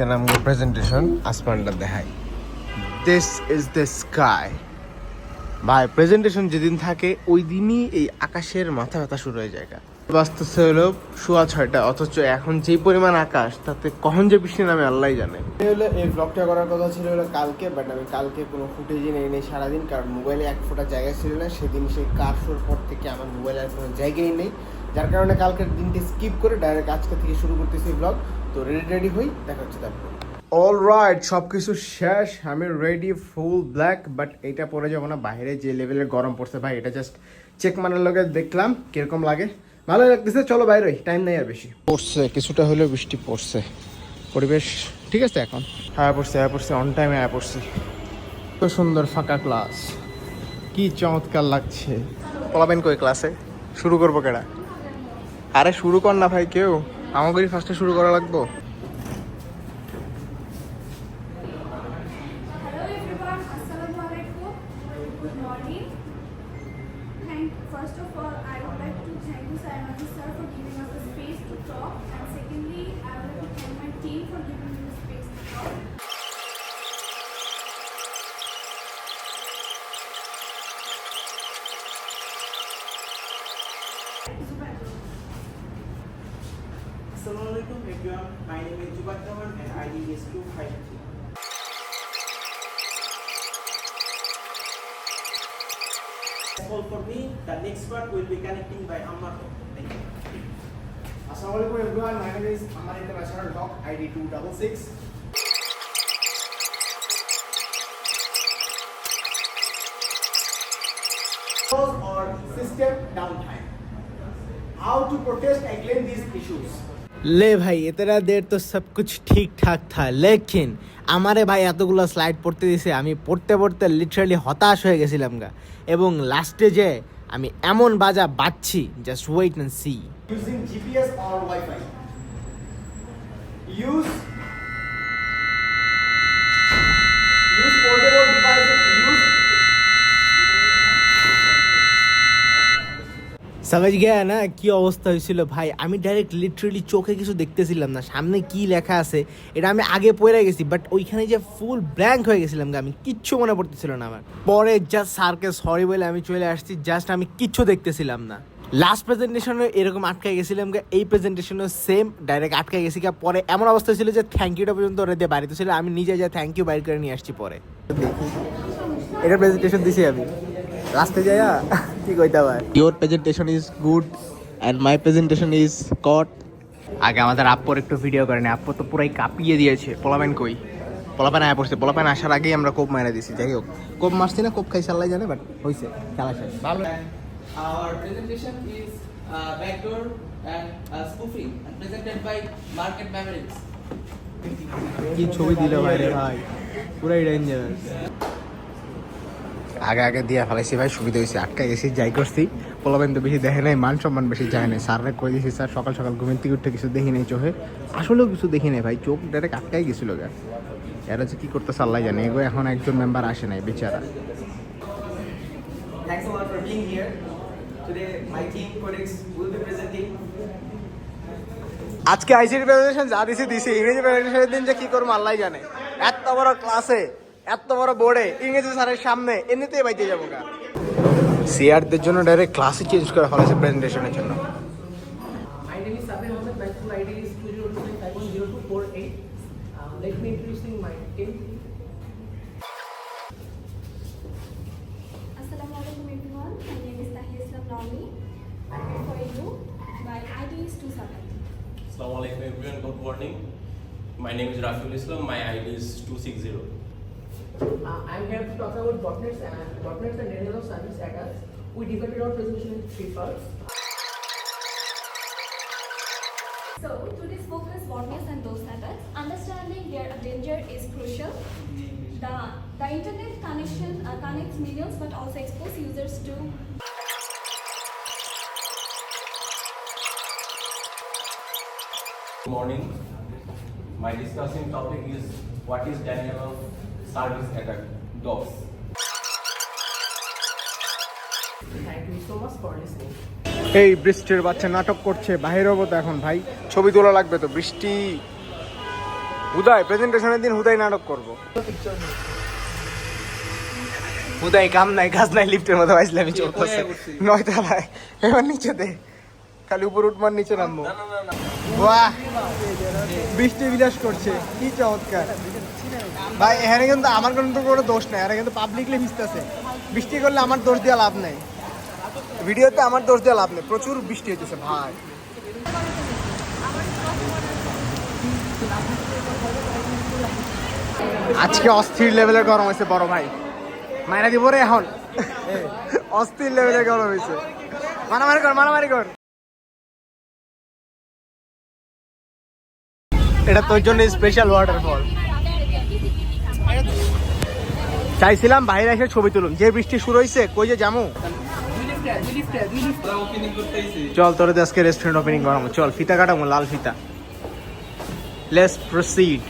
আজকে নাম প্রেজেন্টেশন আসমানটা দেখাই। দিস ইজ দ্য স্কাই ভাই প্রেজেন্টেশন যেদিন থাকে, ওই দিনই এই আকাশের মাথা ব্যথা শুরু হয়ে যায় বাস্তবে হলো সোয়া ছয়টা, অথচ এখন যেই পরিমাণ আকাশ, তাতে কখন যে বৃষ্টি নামে আল্লাহ জানে। হলো, এই ব্লগটা করার কথা ছিল হলো কালকে বাট আমি কালকে কোনো ফুটেজই নেই নেই সারাদিন, কারণ মোবাইলে এক ফোটা জায়গা ছিল না, সেদিন সেই কার শোর পর থেকে আমার মোবাইলে আর কোনো জায়গাই নেই। যার কারণে কালকের দিনটি স্কিপ করে ডাইরেক্ট আজকে থেকে শুরু করতেছি ব্লগ তো রেডি রেডি হই দেখা হচ্ছে তারপর। অল রাইট সব কিছু শেষ আমি রেডি ফুল ব্ল্যাক বাট এটা পরে যাব না বাইরে যে লেভেলের গরম পড়ছে ভাই এটা জাস্ট চেক মারার লগে দেখলাম কীরকম লাগে। ভালো লাগতেছে চলো বাইরে টাইম নেই আর বেশি। পড়ছে কিছুটা হলেও বৃষ্টি পড়ছে। পরিবেশ ঠিক আছে এখন? হ্যাঁ পড়ছে হ্যাঁ পড়ছে অন টাইমে হ্যাঁ পড়ছে। তো সুন্দর ফাঁকা ক্লাস কি চমৎকার লাগছে। পলাবেন কই ক্লাসে শুরু করব কেডা? আরে শুরু কর না ভাই কেউ। আমাকে ফার্স্টে শুরু করা লাগবো first of all, I would like to thank you, Sayanati sir, for giving ID is 253. That's all for me. The next part will be connecting by Ammar. Thank you. Assalamualaikum everyone. My name is Aman International Doc ID 266. Or system downtime. How to protest against these issues. ले भाई इतना देर तो सब कुछ ठीक ठाक था लेकिन আমারে ভাই এতগুলো স্লাইড পড়তে দিছে আমি পড়তে পড়তে লিটারালি হতাশ হয়ে গেছিলাম গা এবং লাস্টে যে আমি এমন বাজা বাজছি just wait and see Using GPS or Wi-Fi. Use সমাজ গিয়া না, কি অবস্থা হয়েছিল? ভাই, আমি ডাইরেক্ট লিটারালি চোখে কিছু দেখতেছিলাম না। সামনে কি লেখা আছে, এটা আমি আগে পড়ে গেছি বাট ওইখানে যে ফুল ব্ল্যাঙ্ক হয়ে গেছিলাম আমি কিচ্ছু মনে পড়তেছিল না আমার। পরে জাস্ট স্যারকে সরি বলে আমি চলে আসছি জাস্ট আমি কিচ্ছু দেখতেছিলাম না। লাস্ট প্রেজেন্টেশনে এরকম আটকে গেছিলাম এই প্রেজেন্টেশনও সেম ডাইরেক্ট আটকে গেছি। পরে এমন অবস্থা ছিল যে থ্যাংক ইউটা পর্যন্ত ওরা দিয়ে বাড়িতে ছিল, আমি নিজে যা থ্যাংক ইউ বাইর করে নিয়ে আসছি পরে। এটা প্রেজেন্টেশন দিছি আমি। লাস্টে যাইয়া কি কইতে আবার your presentation is good and my presentation is caught আগে আমাদের আপ্পর একটু ভিডিও করেনি। আপ্পর তো পুরাই কাঁপিয়ে দিয়েছে। পোলাপান কই? পোলাপান আয়া পড়ছে। পোলাপান আসার আগেই আমরা কোপ মারা দিছি যাই হোক কোপ মারছি না কোপ খাই সাল্লাই জানে বাট হইছে খেলা শেষ। ভালো। Our presentation is uh, backdoor and uh, spoofing and presented by Market Mavericks. কি ছবি দিল ভাই রে ভাই? পুরাই ডেঞ্জারাস আগে আগে দিয়া ফেলাইছি ভাই সুবিধা হয়েছে আটকা গেছি যাই করছি। পোলাবেন তো বেশি দেখে নাই মান সম্মান বেশি যায় নাই। স্যাররে কই দিয়েছি স্যার সকাল সকাল ঘুমের থেকে উঠে কিছু দেখি নাই চোখে। আসলেও কিছু দেখি নাই ভাই চোখ ডাইরেক্ট আটকাই গেছিল গা। এরা যে কি করতে সাল্লাই জানে এগো এখন একজন মেম্বার আসে নাই বেচারা। Thanks a lot for being here. Today, my team colleagues will be presenting. আজকে আইসিটি প্রেজেন্টেশন যা দিছি দিছি। ইংরেজি প্রেজেন্টেশনের দিন যে কি করব আল্লাহ জানে। এত বড় ক্লাসে এত বড় বোর্ডে ইংরেজি স্যারের সামনে এমনিতেই বাইতে যাব সিআরদের জন্য ডাইরেক্ট ক্লাসে চেঞ্জ করা হয়েছে প্রেজেন্টেশনের জন্য। Assalamu alaikum everyone, good morning. My name is Rafiul Islam, my ID is 260. Uh, I'm here to talk about botnets and botnets and areas of service attackers. We divided our presentation in three parts. So today's focus botnets and those attacks. Understanding their danger is crucial. The, the internet connection uh, connects millions but also exposes users to Good morning. My discussing topic is what is Daniel of much for listening. এই বৃষ্টির বাচ্চা নাটক করছে বাহির হব তো এখন ভাই। ছবি তোলা লাগবে তো বৃষ্টি। হুদাই প্রেজেন্টেশনের দিন হুদাই নাটক করব। হুদাই কাম নাই কাজ নাই লিফটের মধ্যে আমি চলতেছে। নয় তলায় এবার নিচে দে খালি উপর উঠবার নিচে নামবো। বাহ! বৃষ্টি বিলাস করছে কি চমৎকার। ভাই এখানে কিন্তু আমার কিন্তু কোনো দোষ নাই এখানে কিন্তু পাবলিকলি ভিজতেছে। বৃষ্টি করলে আমার দোষ দেওয়া লাভ নেই। ভিডিওতে আমার দোষ দেওয়া লাভ নেই প্রচুর বৃষ্টি হইতেছে ভাই। আজকে অস্থির লেভেলের গরম হয়েছে বড় ভাই। মায়েরা দিব রে এখন। অস্থির লেভেলের গরম হয়েছে। মারামারি কর মারামারি কর। এটা তোর জন্য স্পেশাল ওয়াটারফল চাইছিলাম বাইরে এসে ছবি তুলুন যে বৃষ্টি শুরু হয়েছে কই যে জামু চল, তোর আজকে রেস্টুরেন্ট ওপেনিং করাবো চল, ফিতা কাটাবো লাল ফিতা। লেস প্রসিড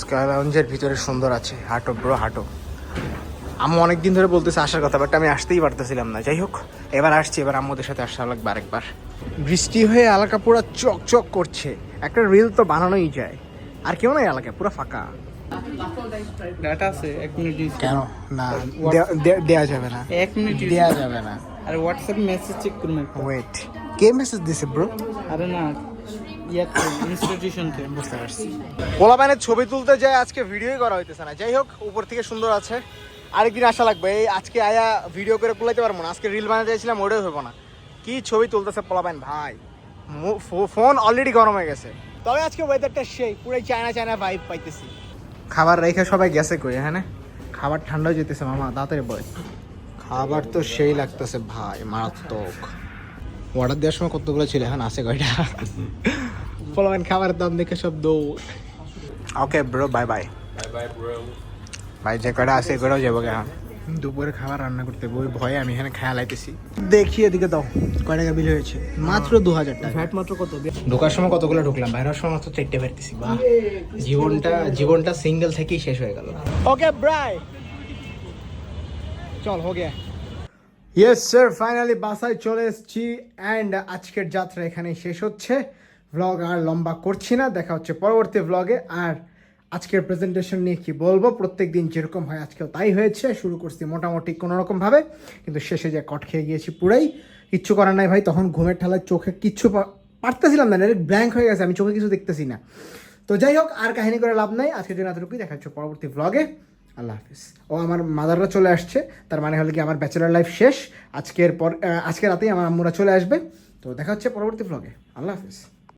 স্কাই লাউঞ্জের ভিতরে সুন্দর আছে। হাঁটো ব্রো হাঁটো। আমি অনেকদিন ধরে বলতেছি আসার কথা বাট আমি আসতেই পারতেছিলাম না। যাই হোক, এবার আসছি, এবার আম্মুদের সাথে আসা লাগবে আরেকবার। বৃষ্টি হয়ে এলাকা পুরো চকচক করছে। একটা রিল তো বানানোই যায়। আর কেউ নাই এলাকায় পুরো ফাঁকা। ডাটা আছে এক মিনিট কেন? না দেয়া- দেয়া- দেয়া যাবে না। এক মিনিট দেয়া যাবে না। আর হোয়াটসঅ্যাপ মেসেজ চেক করুন ওয়েট কে মেসেজ দিছে ব্রো আরে না পোলাপানের ছবি তুলতে যায় আজকে ভিডিওই করা হইতেছে না। যাই হোক উপর থেকে সুন্দর আছে। আরেকদিন আসা লাগবে এই আজকে আয়া ভিডিও করে কুলাইতে পারব না। আজকে রিল বানাতে চাইছিলাম ওটাই হব না। কি ছবি তুলতেছে পোলাপান ভাই? মো- ফো- ফোন অলরেডি গরম হয়ে গেছে। তবে আজকে ওয়েদারটা সেই পুরো চায়না চায়না ভাইব পাইতেছি। খাবার রেখে সবাই গেছে কই হ্যাঁ না? খাবার ঠান্ডা হয়ে যেতেছে মামা তাড়াতাড়ি বয় খাবার তো সেই লাগতেছে ভাই মারাত্মক। অর্ডার দেওয়ার সময় কতগুলো ছিল এখন আছে কয়টা? পোলাপান খাবারের দাম দেখে সব দৌড়। Okay bro bye bye bye bye bro ভাই যে কটা আছে কটাও যাব এখন দুপুরে খাবার রান্না করতে বই ভয়ে আমি এখানে খেয়াল আইতেছি দেখি এদিকে দাও কয় টাকা বিল হয়েছে? মাত্র দু হাজার টাকা। ফ্যাট মাত্র কত? ঢোকার সময় কতগুলো ঢুকলাম? বাইরের সময় মাত্র চারটে বেরতেছি বাহ। জীবনটা জীবনটা সিঙ্গেল থেকেই শেষ হয়ে গেল। ওকে ব্রাই চল হো গিয়া। ইয়েস স্যার ফাইনালি বাসায় চলে এসেছি অ্যান্ড আজকের যাত্রা এখানে শেষ হচ্ছে। ভ্লগ আর লম্বা করছি না দেখা হচ্ছে পরবর্তী ভ্লগে আর আজকের প্রেজেন্টেশন নিয়ে কি বলব? প্রত্যেক দিন যেরকম হয় আজকেও তাই হয়েছে। শুরু করছি মোটামুটি কোনো রকমভাবে। কিন্তু শেষে যে কট খেয়ে গিয়েছি পুরাই। কিচ্ছু করার নাই ভাই, তখন ঘুমের ঠালায় চোখে কিচ্ছু পারতেছিলাম না ডাইরেক্ট ব্ল্যাঙ্ক হয়ে গেছে, আমি চোখে কিছু দেখতেছি না। তো যাই হোক, আর কাহিনী করে লাভ নাই। আজকের জন্য এতটুকুই, দেখা হচ্ছে পরবর্তী ভ্লগে আল্লাহ হাফিজ। ও আমার মাদাররা চলে আসছে, তার মানে হলো কি আমার ব্যাচেলার লাইফ শেষ। আজকের পর আজকে রাতেই আমার আম্মুরা চলে আসবে। তো দেখা হচ্ছে পরবর্তী ভ্লগে আল্লাহ হাফিজ।